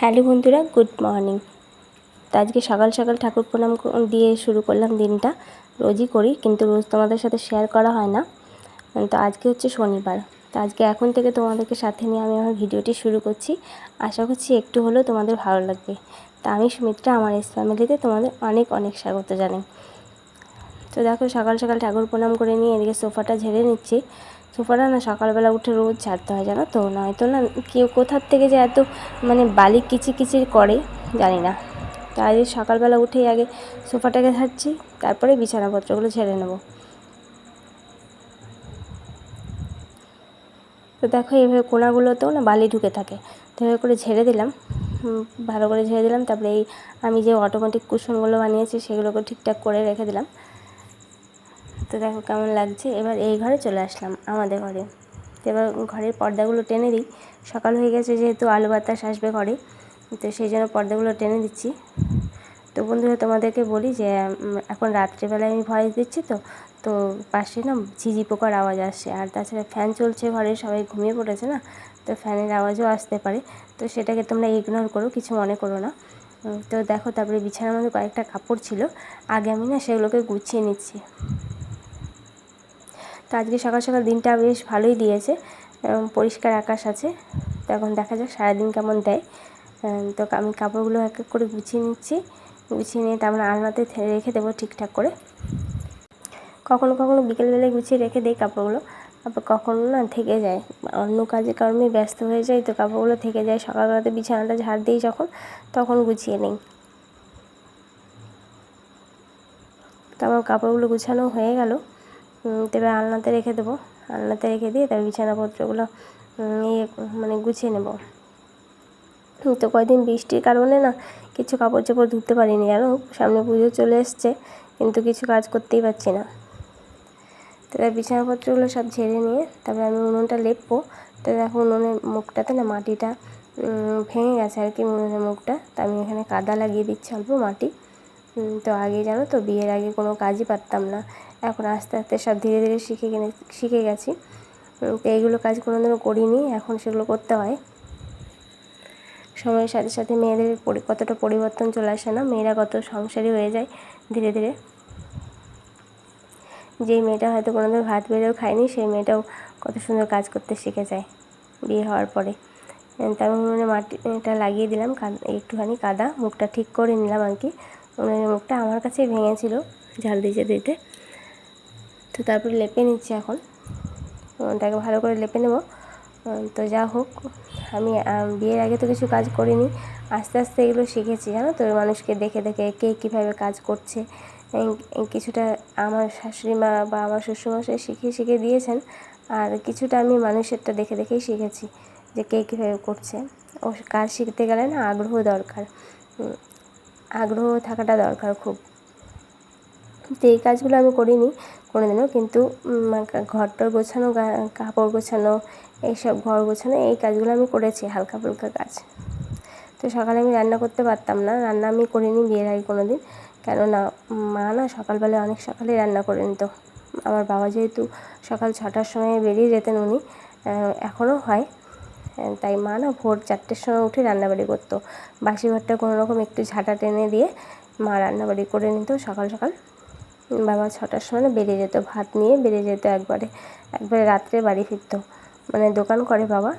Hello বন্ধুরা, good morning. তো আজকে সকাল সকাল ঠাকুর প্রণাম দিয়ে শুরু করলাম দিনটা। রোজই করি, কিন্তু রোজ তোমাদের সাথে শেয়ার করা হয় না। তো আজকে হচ্ছে শনিবার। তো আজকে এখন থেকে তোমাদেরকে সাথে নিয়ে আমি আমার ভিডিওটি শুরু করছি। আশা করছি একটু হলেও তোমাদের ভালো লাগবে। তা আমি সুমিত্রা, আমার এস ফ্যামিলিতে তোমাদের অনেক অনেক স্বাগত জানাই। তো দেখো, সকাল সকাল ঠাকুর প্রণাম করে নিয়ে এদিকে সোফাটা ঝেড়ে নিচ্ছি। সোফাটা না সকালবেলা উঠে রোজ ঝাড়তে হয় জানো তো? নয়তো না কেউ কোথার থেকে যে এত মানে বালি কিচির করে, জানি না। তো সকালবেলা উঠেই আগে সোফাটাকে ঝাড়ছি, তারপরে বিছানাপত্রগুলো ঝেড়ে নেব। তো দেখো এইভাবে কোনাগুলোতেও না বালি ঢুকে থাকে। তো এভাবে করে ঝেড়ে দিলাম। ভালো করে ঝেড়ে দিলাম। তারপরে এই আমি যে অটোমেটিক কুশনগুলো বানিয়েছি, সেগুলোকে ঠিকঠাক করে রেখে দিলাম। তো দেখো কেমন লাগছে। এবার এই ঘরে চলে আসলাম আমাদের ঘরে। তো এবার ঘরের পর্দাগুলো টেনে দিই। সকাল হয়ে গেছে যেহেতু আলু বাতাস আসবে ঘরে, তো সেই জন্য পর্দাগুলো টেনে দিচ্ছি। তো বন্ধুরা, তোমাদেরকে বলি যে এখন রাত্রেবেলায় আমি ভয়েস দিচ্ছি তো তো পাশে না ঝিঝি পোকার আওয়াজ আসছে। আর তাছাড়া ফ্যান চলছে ঘরে, সবাই ঘুমিয়ে পড়েছে না, তো ফ্যানের আওয়াজও আসতে পারে। তো সেটাকে তোমরা ইগনোর করো, কিছু মনে করো না। তো দেখো, তারপরে বিছানার মধ্যে কয়েকটা কাপড় ছিল। আগে আমি না সেগুলোকে গুছিয়ে নিচ্ছি। তো আজকে সকাল সকাল দিনটা বেশ ভালোই দিয়েছে পরিষ্কার আকাশ আছে। তো এখন দেখা যাক সারাদিন কেমন দেয়। তো আমি কাপড়গুলো এক এক করে গুছিয়ে নিচ্ছি। গুছিয়ে নিয়ে তারপরে আলনাতে রেখে দেবো ঠিকঠাক করে। কখনো কখনো বিকেলবেলায় গুছিয়ে রেখে দিই কাপড়গুলো, আবার কখনো না থেকে যায়। অন্য কাজে কর্মে ব্যস্ত হয়ে যায় তো কাপড়গুলো থেকে যায়। সকালবেলাতে বিছানাটা ঝাড় দিই যখন, তখন গুছিয়ে নিই। তো আমার কাপড়গুলো গুছানো হয়ে গেল। তবে আলনাতে রেখে দেবো। আলনাতে রেখে দিয়ে তারপর বিছানাপত্রগুলো ইয়ে মানে গুছিয়ে নেব। তো কয়দিন বৃষ্টির কারণে না কিছু কাপড় চোপড় ধুতে পারিনি, জানো? সামনে পুজো চলে এসছে, কিন্তু কিছু কাজ করতেই পারছি না। তো বিছানাপত্রগুলো সব ঝেড়ে নিয়ে তারপরে আমি উনুনটা লেপবো। তো দেখো উনুনের মুখটাতে না মাটিটা ভেঙে গেছে আর কি উনুনের মুখটা। তো আমি এখানে কাদা লাগিয়ে দিচ্ছি অল্প মাটি। তো আগে জানো তো, বিয়ের আগে কোনো কাজই পারতাম না। এখন আস্তে আস্তে সব ধীরে ধীরে শিখে শিখে গেছি। এইগুলো কাজ কোনোদিনও করিনি, এখন সেগুলো করতে হয়। সময়ের সাথে সাথে মেয়েদের কতটা পরিবর্তন চলে আসে না, মেয়েরা কত সংসারী হয়ে যায় ধীরে ধীরে। যেই মেয়েটা হয়তো কোনোদিন ভাত বেড়েও খায়নি, সেই মেয়েটাও কত সুন্দর কাজ করতে শিখে যায় বিয়ে হওয়ার পরে। তারপর উনুনে মাটিটা লাগিয়ে দিলাম একটুখানি কাদা, মুখটা ঠিক করে নিলাম আর কি। উনুনের মুখটা আমার কাছেই ভেঙেছিল, ঝাল দিতে দিতে। তো তারপরে লেপে নিচ্ছি এখন। ওটাকে ভালো করে লেপে নেব। তো যা হোক, আমি বিয়ের আগে তো কিছু কাজ করিনি। আস্তে আস্তে এগুলো শিখেছি, জানো তো? মানুষকে দেখে দেখে কে কীভাবে কাজ করছে। কিছুটা আমার শাশুড়ি মা বা আমার শ্বশুরমশাই শিখিয়ে শিখিয়ে দিয়েছেন। আর কিছুটা আমি মানুষেরটা দেখে দেখেই শিখেছি যে কে কীভাবে করছে। ও কাজ শিখতে গেলে না আগ্রহ দরকার। আগ্রহ থাকাটা দরকার খুব। তো এই কাজগুলো আমি করিনি কোনোদিনও। কিন্তু উম, ঘরটর গোছানো কাপড় গোছানো এইসব ঘর গোছানো এই কাজগুলো আমি করেছি হালকা ফুলকা কাজ। তো সকালে আমি রান্না করতে পারতাম না রান্না আমি করিনি বিয়ের আগে কোনো দিন কেননা মা না সকালবেলায় অনেক সকালে রান্না করে নিত। আমার বাবা যেহেতু সকাল ছটার সময় বেরিয়ে যেতেন উনি এখনও হয়। তাই মা না ভোর চারটের সময় উঠে রান্নাবাড়ি করতো। বাসি ঘরটা কোনো রকম একটু ঝাঁটা টেনে দিয়ে মা রান্নাবাড়ি করে নিত সকাল সকাল। বাবা ছটার সময় বেরিয়ে যেত, ভাত নিয়ে বেরিয়ে যেত একবারে। একবারে রাত্রে বাড়ি ফিরত। মানে দোকান করে বাবা।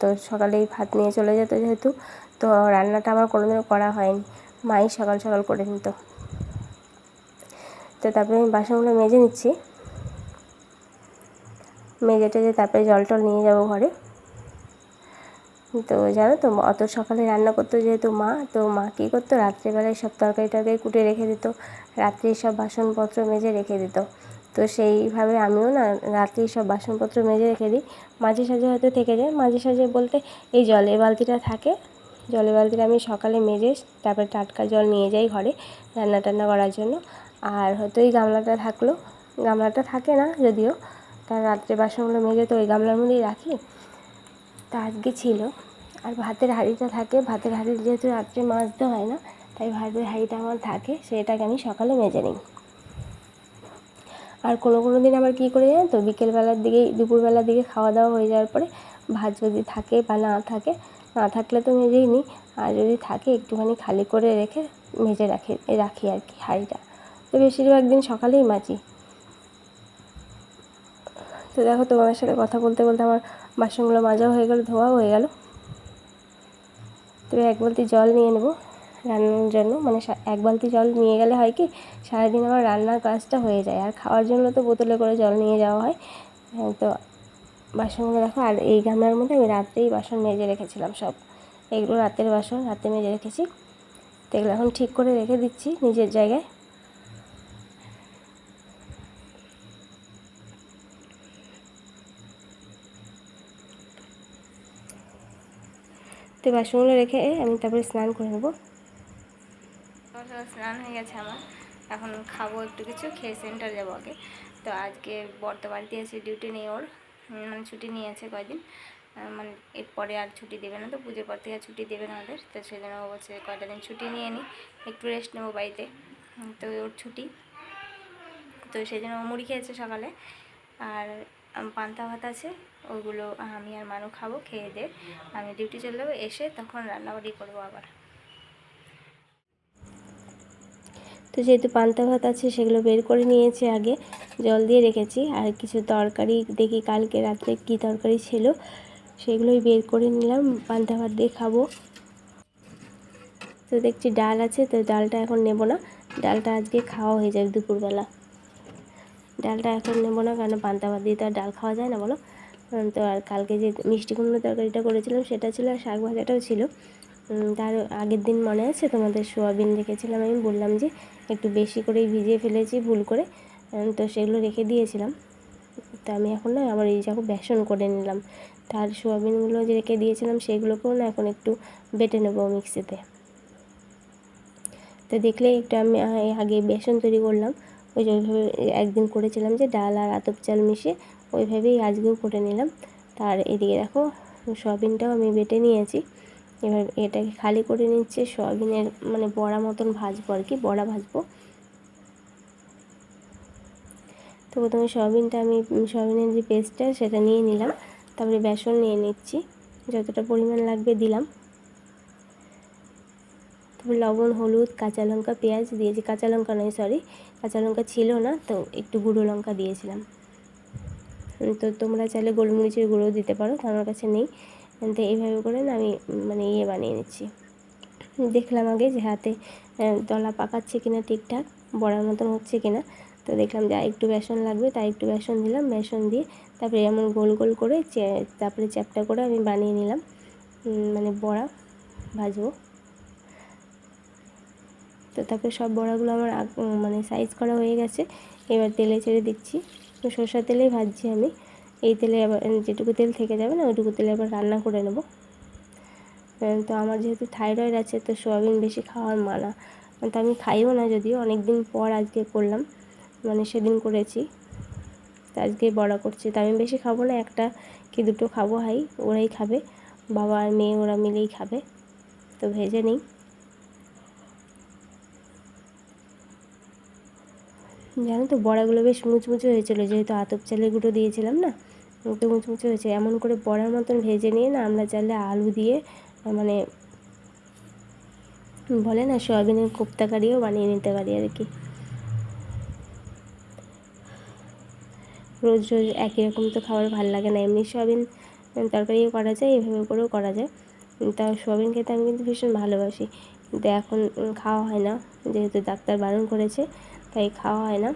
তো সকালেই ভাত নিয়ে চলে যেত যেহেতু। তো রান্নাটা আমার কোনোদিনও করা হয়নি। মাই সকাল সকাল করে নিত। তো তারপরে আমি বাসনগুলো মেজে নিচ্ছি। মেজে টেজে তারপরে জল টল নিয়ে যাব ঘরে। তো জানো তো অত সকালে রান্না করতো যেহেতু মা, তো মা কী করতো? রাত্রেবেলায় সব তরকারি টরকারি কুটে রেখে দিত, রাত্রে সব বাসনপত্র মেজে রেখে দিত। তো সেইভাবে আমিও না রাত্রে সব বাসনপত্র মেজে রেখে দিই। মাঝে সাঝে হয়তো থেকে যায়, মাঝে সাঝে বলতে এই জলের বালতিটা থাকে জলের বালতিটা আমি সকালে মেজে তারপরে টাটকা জল নিয়ে যাই ঘরে রান্না টান্না করার জন্য। আর হয়তো এই গামলাটা থাকল, গামলাটা থাকে না যদিও, তার রাত্রে বাসনগুলো মেজে তো ওই গামলার মধ্যেই রাখি। তা আজকে ছিল। আর ভাতের হাঁড়িটা থাকে, ভাতের হাঁড়ি যেহেতু রাত্রে মাজতে হয় না, তাই ভাতের হাঁড়িটা আমার থাকে, সেটাকে আমি সকালে মেজে নিই। আর কোনো কোনো দিন আবার কী করে জানো তো, বিকেলবেলার দিকে দুপুরবেলার দিকে খাওয়া দাওয়া হয়ে যাওয়ার পরে ভাত যদি থাকে বা না থাকে, না থাকলে তো মেজেই নিই। আর যদি থাকে, একটুখানি খালি করে রেখে মেজে রাখি রাখি আর কি হাঁড়িটা। তো বেশিরভাগ দিন সকালেই মাজি। তো দেখো তোমাদের সাথে কথা বলতে বলতে আমার বাসনগুলো মাজাও হয়ে গেল ধোয়াও হয়ে গেল। তবে এক বালতি জল নিয়ে নেব রান্নার জন্য। মানে এক বালতি জল নিয়ে গেলে হয় কি সারাদিন আমার রান্নার কাজটা হয়ে যায়। আর খাওয়ার জন্য তো বোতলে করে জল নিয়ে যাওয়া হয়। হ্যাঁ, তো বাসনগুলো দেখো আর এই গামলার মধ্যে আমি রাত্রেই বাসন মেজে রেখেছিলাম সব। এগুলো রাতের বাসন রাতে মেজে রেখেছি। তো এগুলো এখন ঠিক করে রেখে দিচ্ছি নিজের জায়গায়। তো বাসনগুলো রেখে আমি তারপরে স্নান করে নেব। স্নান হয়ে গেছে আমার। এখন খাব একটু কিছু, খেয়ে সেন্টার যাব আগে। তো আজকে বর্ত বাড়িতে আছে ডিউটি নেই ওর। মানে ছুটি নিয়েছে কয়দিন। মানে এরপরে আর ছুটি দেবে না তো, পুজোর পর থেকে ছুটি দেবে না ওদের। তো সেই জন্য বলছে কয়টা দিন ছুটি নিয়ে নিই একটু রেস্ট নেব বাড়িতে। তো ওর ছুটি। তো সেই জন্য মুড়ি খেয়েছে সকালে। আর পান্তা ভাত আছে। ওইগুলো আমি আর মানু খাব, খেয়ে দিয়ে আমি ডিউটি চলে যাব, এসে তখন রান্নাবাড়ি করব আবার। তো যেহেতু পান্তা ভাত আছে, সেগুলো বের করে নিয়েছি আগে। জল দিয়ে রেখেছি, আর কিছু তরকারি দেখি কালকে রাত্রে কী তরকারি ছিল, সেগুলোই বের করে নিলাম, পান্তা ভাত দিয়ে খাব। তো দেখছি ডাল আছে, তো ডালটা এখন নেব না। ডালটা আজকে খাওয়া হয়ে যাবে দুপুরবেলা। ডালটা এখন নেব না কেন পান্তা ভাত দিয়ে তো আর ডাল খাওয়া যায় না, বলো? তো আর কালকে যে মিষ্টি কুমড়ো তরকারিটা করেছিলাম, সেটা ছিল আর শাক ভাজাটাও ছিল। তার আগের দিন মনে আছে, তোমাদের সোয়াবিন রেখেছিলাম আমি, বললাম যে একটু বেশি করেই ভিজিয়ে ফেলেছি, ভুল করে। তো সেগুলো রেখে দিয়েছিলাম। তো আমি এখন না আবার এই যাব বেসন করে নিলাম। তার সোয়াবিনগুলো যে রেখে দিয়েছিলাম, সেগুলোকেও না এখন একটু বেটে নেব মিক্সিতে। তো দেখলে একটু আমি আগে বেসন তৈরি করলাম। ওই যে ওইভাবে একদিন করেছিলাম যে ডাল আর আতপ চাল মিশিয়ে ওইভাবেই আজকেও করে নিলাম। তার এদিকে দেখো, সয়াবিনটাও আমি বেটে নিয়েছি। এবার এটাকে খালি করে নিচ্ছে সয়াবিনের মানে বড়া মতন ভাজবো আর কি, বড়া ভাজবো। তো প্রথমে সয়াবিনটা আমি, সয়াবিনের যে পেস্টটা, সেটা নিয়ে নিলাম। তারপরে বেসন নিয়ে নিচ্ছি। যতটা পরিমাণ লাগবে দিলাম। তারপর লবণ, হলুদ, কাঁচা লঙ্কা, পেঁয়াজ দিয়েছি কাঁচা লঙ্কা নয়, সরি, কাঁচা লঙ্কা ছিল না, তো একটু গুঁড়ো লঙ্কা দিয়েছিলাম। তো তোমরা চাইলে গোলমরিচের গুঁড়ো দিতে পারো আমার কাছে নেই। তো এইভাবে করে না আমি মানে ইয়ে বানিয়ে নিচ্ছি। দেখলাম আগে যে হাতে দলা পাকাচ্ছে কিনা ঠিকঠাক, বড়ার মতন হচ্ছে কিনা। তো দেখলাম যে একটু বেসন লাগবে, তাই একটু বেসন দিলাম, বেসন দিয়ে তারপরে এমন গোল গোল করে তারপরে চ্যাপটা করে আমি বানিয়ে নিলাম। মানে বড়া ভাজবো। তো তারপরে সব বড়াগুলো আমার মানে সাইজ করা হয়ে গেছে। এবার তেলে ছেড়ে দিচ্ছি। সরষের তেলেই ভাজছি আমি। এই তেলে আবার যেটুকু তেল থেকে যাবে না ওইটুকু তেলে আবার রান্না করে নেব। তো আমার যেহেতু থাইরয়েড আছে, তো সোয়াবিন বেশি খাওয়ার মানা। তো আমি খাইও না যদিও অনেক দিন পর আজকে করলাম। মানে সেদিন করেছি। তো আজকে বড়া করছি। তো আমি বেশি খাব না, একটা কি দুটো খাব, হাই, ওরাই খাবে। বাবা আর মেয়ে ওরা মিলেই খাবে। তো ভেজে নিই। জানো তো, বড়াগুলো বেশ মুচমুচে হয়েছিল, যেহেতু আতপ চালের গুঁড়ো দিয়েছিলাম না একটু মুচমুচে হয়েছে। এমন করে বড়ার মতন ভেজে নিয়ে না, আমরা চাইলে আলু দিয়ে মানে বলে না, সয়াবিনের কোপ্তা কারিও বানিয়ে নিতে পারি আর কি। রোজ রোজ একই রকম তো খাবার ভালো লাগে না, এমনি সয়াবিন তরকারিও করা যায়, এভাবে করেও করা যায়। তা সয়াবিন খেতে আমি কিন্তু ভীষণ ভালোবাসি। কিন্তু এখন খাওয়া হয় না, যেহেতু ডাক্তার বারণ করেছে তাই খাওয়া হয় না।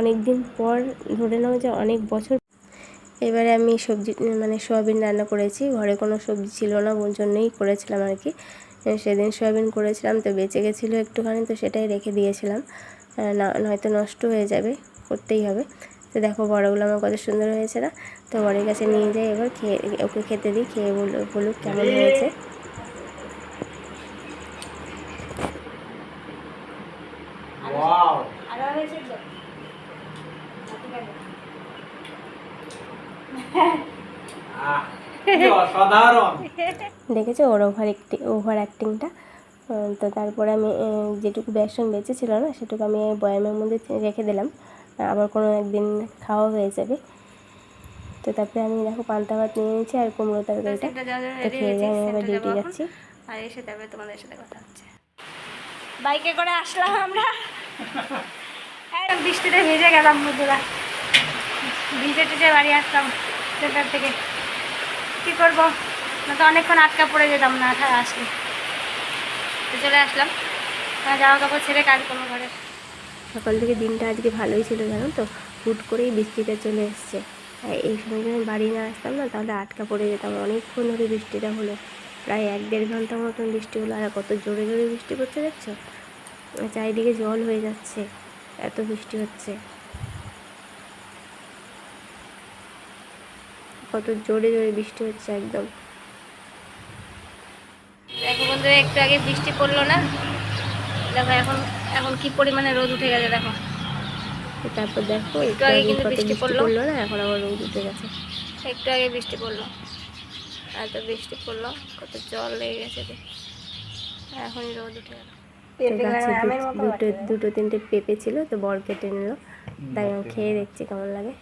অনেক দিন পর ধরে নাও যে অনেক বছর এবারে আমি সবজি মানে সোয়াবিন রান্না করেছি। ঘরে কোনো সবজি ছিল না ওর জন্যই করেছিলাম আর কি। সেদিন সোয়াবিন করেছিলাম তো বেঁচে গেছিল একটুখানি, তো সেটাই রেখে দিয়েছিলাম। না, নয়তো নষ্ট হয়ে যাবে, করতেই হবে। তো দেখো বড়গুলো আমার কত সুন্দর হয়েছে না? তো বড়ের কাছে নিয়ে যাই এবার, খেয়ে, ওকে খেতে দিই, খেয়ে বল বলুক কেমন হয়েছে ওয়াও আরও হয়েছে তো আহ কি অসাধারণ দেখেছ ওর ওভার একটি ওভার অ্যাক্টিংটা। তো তারপরে আমি যেটুকু বেসন বেঁচে ছিল না সেটুকু আমি বয়ামের মধ্যে রেখে দিলাম। আবার কোনো একদিন খাওয়া হয়ে যাবে। তো তারপরে আমি দেখো পান্তা ভাত নিয়ে নিয়েছি আর কুমড়ো তরকারিটা। তো খেয়ে দিয়ে আমি আবার ডিউটি যাচ্ছি। আর এসে তারপরে তোমাদের সাথে কথা হচ্ছে। বাইকে করে আসলাম আমরা। একদম বৃষ্টিতে ভিজে গেলাম বন্ধুরা। ভিজে টিজে বাড়ি আসলাম সেটার থেকে। কী করব? না তো অনেকক্ষণ আটকা পড়ে যেতাম না ঠায় আসলে চলে আসলাম। জামা কাপড় ছেড়ে কাজ করব ঘরে। সকাল থেকে দিনটা আজকে ভালোই ছিল, জানো তো? হুট করেই বৃষ্টিটা চলে এসছে। এই সময় যদি বাড়ি না আসতাম না, তাহলে আটকা পড়ে যেতাম। অনেকক্ষণ ধরে বৃষ্টিটা হলো। প্রায় এক দেড় ঘণ্টা মতন বৃষ্টি হলো। আর কত জোরে জোরে বৃষ্টি পড়ছে, দেখছ? চারিদিকে জল হয়ে যাচ্ছে। এত বৃষ্টি হচ্ছে। কত জোরে জোরে বৃষ্টি হচ্ছে একদম। দেখো বন্ধুরা একটু আগে বৃষ্টি পড়ল না? দেখো এখন এখন কি পরিমাণে রোদ উঠে গেছে দেখো। তারপর দেখো একটু আগে কিন্তু বৃষ্টি পড়ল। পড়ল না এখন আবার রোদ উঠে গেছে। একটু আগে বৃষ্টি পড়ল। এত বৃষ্টি পড়ল কত জল লেগে গেছে রে। এখনই রোদ উঠে গেল। দুটো দুটো তিনটে পেঁপে ছিল তো বর কেটে নিল। তাই আমি খেয়ে দেখছি কেমন লাগে।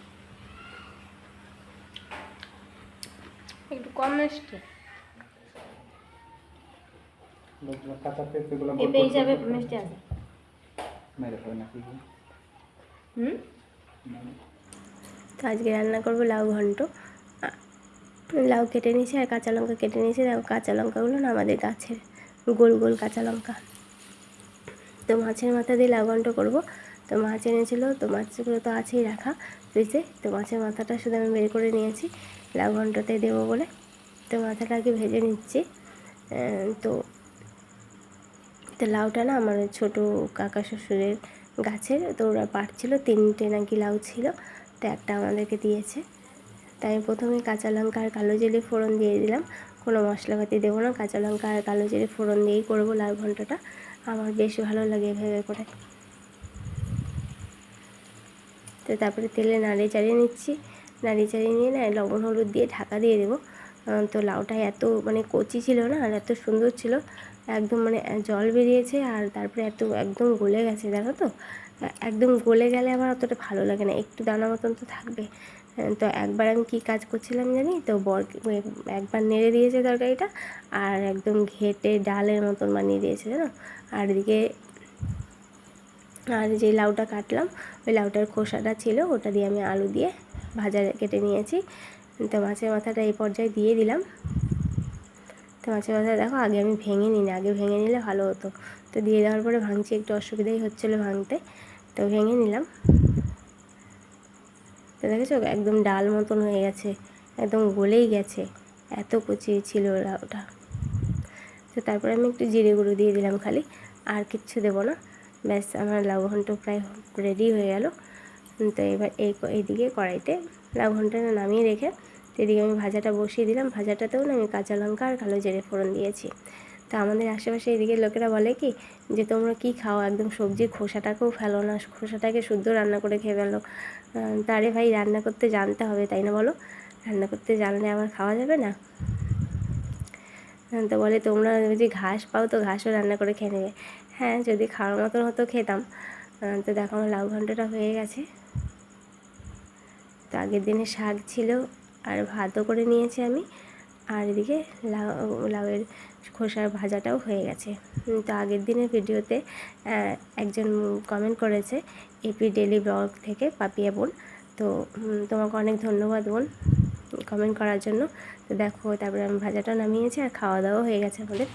একটু কম মিষ্টি। লোকগুলো কাঁচা পেঁপেগুলো পেঁপে হিসাবে মিষ্টি আছে। মেরে ফেলে নাকি হুম? তো আজকে রান্না করব লাউ ঘন্ট। লাউ কেটে নিয়েছি আর কাঁচা লঙ্কা কেটে নিয়েছি। দেখো কাঁচা লঙ্কাগুলো না আমাদের গাছের গোল গোল কাঁচা লঙ্কা। তো মাছের মাথা দিয়ে লাউ ঘন্ট করব। তো মাছ এনেছিল তো মাছগুলো তো আছেই রাখা ফ্রিজে। তো মাছের মাথাটা শুধু আমি বের করে নিয়েছি লাউ ঘন্টতে দেবো বলে। তো মাথাটাকে ভেজে নিচ্ছি। তো তো লাউটা না আমার ছোটো কাকা শ্বশুরের গাছের, তো ওরা পাড়ছিল, তিনটে নাকি লাউ ছিল, তো একটা আমাদেরকে দিয়েছে। তাই প্রথমে কাঁচা লঙ্কা আর কালো জিরে ফোড়ন দিয়ে দিলাম, কোনো মশলাপাতি দেবো না, কাঁচা লঙ্কা আর কালো জিরে ফোড়ন দিয়েই করব লাউ ঘন্টটা। আমার বেশ ভালো লাগে ভেবে করে। তো তারপরে তেলে নাড়িয়ে চাড়িয়ে নিচ্ছি। নাড়িয়ে চাড়িয়ে নিয়ে না লবণ, হলুদ দিয়ে ঢাকা দিয়ে দেবো। তো লাউটা এত মানে কচি ছিল না আর এত সুন্দর ছিল একদম মানে জল বেরিয়েছে আর তারপরে এত, একদম গলে গেছে দেখো তো? একদম গলে গেলে আমার অতটা ভালো লাগে না, একটু দানা মতন তো থাকবে। তো একবার আমি কী কাজ করছিলাম জানি? তো বর একবার নেড়ে দিয়েছে তরকারিটা আর একদম ঘেটে ডালের মতন বানিয়ে দিয়েছে, জানো? আর এদিকে, আর যে লাউটা কাটলাম, ওই লাউটার খোসাটা ছিল, ওটা দিয়ে আমি আলু দিয়ে ভাজা কেটে নিয়েছি। তো মাছের মাথাটা এই পর্যায়ে দিয়ে দিলাম। তো মাছের মাথা দেখো আগে আমি ভেঙে নিই না, আগে ভেঙে নিলে ভালো হতো। তো দিয়ে দেওয়ার পরে ভাঙছি, একটু অসুবিধাই হচ্ছিল ভাঙতে। তো ভেঙে নিলাম। তো দেখেছ একদম ডাল মতন হয়ে গেছে, একদম গলেই গেছে, এত কচি ছিল ওরা ওটা। তো তারপরে আমি একটু জিরে গুঁড়ো দিয়ে দিলাম খালি, আর কিচ্ছু দেবো না। ব্যাস আমার লাউ ঘন্ট প্রায় রেডি হয়ে গেল। তো এবার এই এইদিকে কড়াইতে লাউ ঘন্টটা নামিয়ে রেখে এদিকে আমি ভাজাটা বসিয়ে দিলাম। ভাজাটাতেও না আমি কাঁচা লঙ্কা আর কালো জিরে ফোড়ন দিয়েছি। তো আমাদের আশেপাশে এদিকে লোকেরা বলে কি যে, তোমরা কি খাও? একদম সবজি খোসাটাকেও ফেলো না। খোসাটাকে শুদ্ধ রান্না করে খেয়ে ফেলো। তারে ভাই, রান্না করতে জানতে হবে, তাই না বলো? রান্না করতে জানলে আমার খাওয়া যাবে না? তো বলে, তোমরা যদি ঘাস পাও তো ঘাসও রান্না করে খেয়ে নেবে। হ্যাঁ যদি খাওয়ার মতন হতো খেতাম। তো দেখো আমার লাউ ঘন্টটা হয়ে গেছে। তো আগের দিনে শাক ছিল আর ভাতও করে নিয়েছি আমি। আর এদিকে লাউ, লাউয়ের খোসার ভাজাটাও হয়ে গেছে। তো আগের দিনের ভিডিওতে একজন কমেন্ট করেছে এপি ডেলি ব্লগ থেকে পাপিয়া বোন। তো তোমাকে অনেক ধন্যবাদ বোন কমেন্ট করার জন্য। তো দেখো, তারপরে আমি ভাজাটা নামিয়েছি আর খাওয়া দাওয়া হয়ে গেছে আমাদের।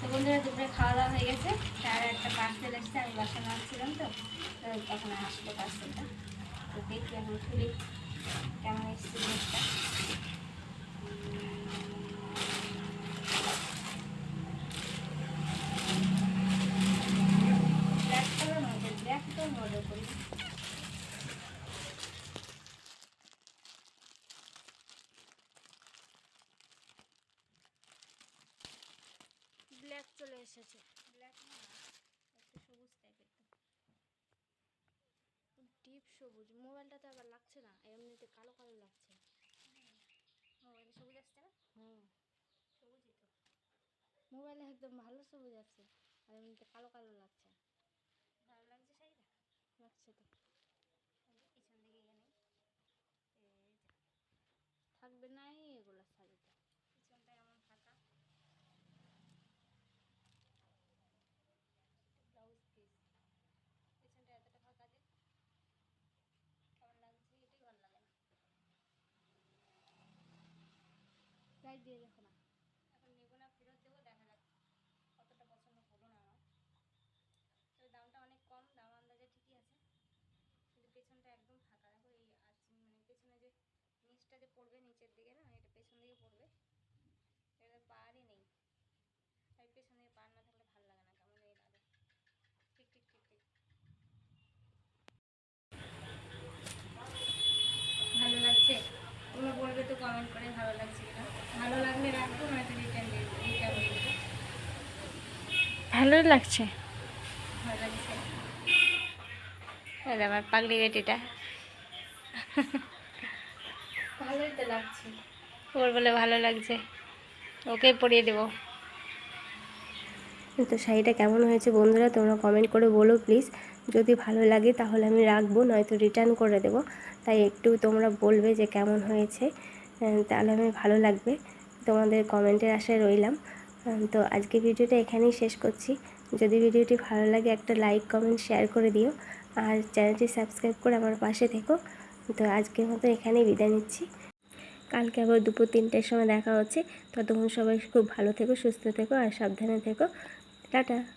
খাওয়া দাওয়া হয়ে গেছে। আর একটা পার্সেল এসছে, আমি বাসা আসছিলাম তো। তখন আসলো পার্সেলটা তো দেখি এখন খুলি কেমন এসছে ব্ল্যাক চলে এসেছে। ব্ল্যাক না, একটু সবুজ টাইপের ডিপ আবার লাগছে না, এমনিতে কালো কালো লাগছে মোবাইলে সবুজ আসছে না হুম সবুজই তো মোবাইলে একদম ভালো সবুজ আছে আর এমনিতে কালো কালো লাগছে। ভালো লাগছে শাড়িটা? লাগছে তো। পিছন দিকে এখানে থাকবে নাই এগুলো সাজাতে পিছনটা এমন ফাঁকা। ব্লাউজ পিস পিছনটা এতটা ফাঁকা যে কেমন লাগছে এটাই ভালো লাগে না। দিয়ে দেখো না এখন নেব না ফেরত দেবো দেখা যাক কতটা পছন্দ হলো না আমার তবে দামটা অনেক কম দাম আন্দাজে ঠিকই আছে কিন্তু পেছনটা একদম ফাঁকা দেখো এই আছে মানে পেছনে যে নিচটা যে পড়বে নিচের দিকে না এটা পেছন দিকে পড়বে। এটা নেই। আর পেছন দিকে না থাকলে ভালো লাগে না কেমন এই লাগে। ঠিক ঠিক ঠিক ঠিক ভালো লাগছে? তোমরা বলবে তো কমেন্ট করে ভালো লাগছে কিনা। ভালো লাগলে রাখব নয়তো রিটার্ন ভালোই লাগছে। ভালো লাগছে। আমার পাগলি বেটিটা। ভালোই তো লাগছে। ওর বলে ভালো লাগছে। ওকে পরিয়ে দেবো। তো শাড়িটা কেমন হয়েছে বন্ধুরা তোমরা কমেন্ট করে বলো প্লিজ যদি ভালো লাগে তাহলে আমি রাখব নয়তো রিটার্ন করে দেবো। তাই একটু তোমরা বলবে যে কেমন হয়েছে। তাহলে আমি ভালো লাগবে। তোমাদের কমেন্টের আশায় রইলাম। তো আজকে ভিডিওটা এখানেই শেষ করছি। যদি ভিডিওটি ভালো লাগে একটা লাইক কমেন্ট শেয়ার করে দিও। আর চ্যানেলটি সাবস্ক্রাইব করে আমার পাশে থেকো। তো আজকের মতো এখানেই বিদায় নিচ্ছি। কালকে আবার দুপুর তিনটের সময় দেখা হচ্ছে। ততক্ষণ সবাই খুব ভালো থেকো, সুস্থ থেকো আর সাবধানে থেকো। টাটা।